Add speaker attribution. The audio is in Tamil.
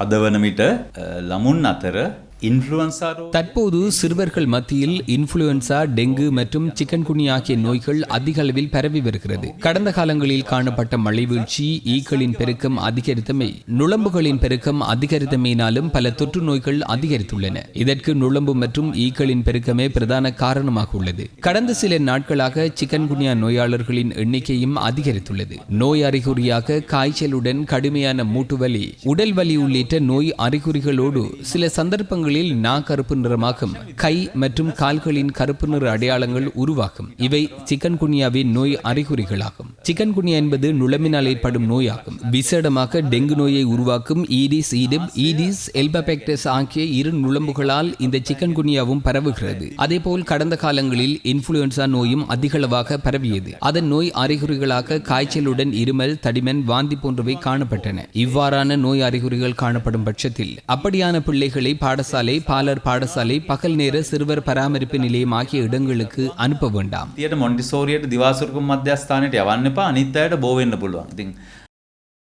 Speaker 1: අද වන විට අ, ළමුන් අතර ඉන්ෆලුවන්සා රෝග
Speaker 2: தற்போது சிறுவர்கள் மத்தியில் இன்ஃப்ளூயன்சா டெங்கு மற்றும் சிக்கன்குனி ஆகிய நோய்கள் அதிக அளவில் பரவி வருகிறது. கடந்த காலங்களில் காணப்பட்ட மழை வீழ்ச்சி ஈக்களின் பெருக்கம் அதிகரித்தமை நுழம்புகளின் பெருக்கம் அதிகரித்தமையினாலும் பல தொற்று நோய்கள் அதிகரித்துள்ளன. இதற்கு நுழம்பு மற்றும் ஈக்களின் பெருக்கமே பிரதான காரணமாக உள்ளது. கடந்த சில நாட்களாக சிக்கன்குனியா நோயாளர்களின் எண்ணிக்கையும் அதிகரித்துள்ளது. நோய் அறிகுறியாக காய்ச்சலுடன் கடுமையான மூட்டுவலி உடல் வலி உள்ளிட்ட நோய் அறிகுறிகளோடு சில சந்தர்ப்பங்களில் நா கருப்பு நிறமாகும். கை மற்றும் கால்களின் கருப்பு நிற அடையாளங்கள் உருவாகும். இவை சிக்கன்குனியாவின் நோய் அறிகுறிகளாகும். சிக்கன் குனியா என்பது நுழம்பினால் ஏற்படும் நோயாகும். விசேடமாக டெங்கு நோயை உருவாக்கும் ஈடிஸ் ஈடிப் ஈடிஸ் எல்பபெக்டஸ் ஆகிய இரு நுளம்புகளால் இந்த சிக்கன்குனியாவும் பரவுகிறது. அதேபோல் கடந்த காலங்களில் இன்ஃபுளுன்சா நோயும் அதிகளவாக பரவியது. அதன் நோய் அறிகுறிகளாக காய்ச்சலுடன் இருமல் தடிமன் வாந்தி போன்றவை காணப்பட்டன. இவ்வாறான நோய் அறிகுறிகள் காணப்படும் பட்சத்தில் அப்படியான பிள்ளைகளை பாடசாலை பாடசாலை பாலர் பாடசாலை பகல் நேர சிறுவர் பராமரிப்பு நிலையம் ஆகிய இடங்களுக்கு அனுப்ப வேண்டாம்.
Speaker 1: தியேட்டர் மொண்டிசோரியட் திவாசுருக்கும் மத்தியஸ்தானிட்டு எவன்னப்பா அனித்தாயிட்ட போவென்ன புல்லுவாங்க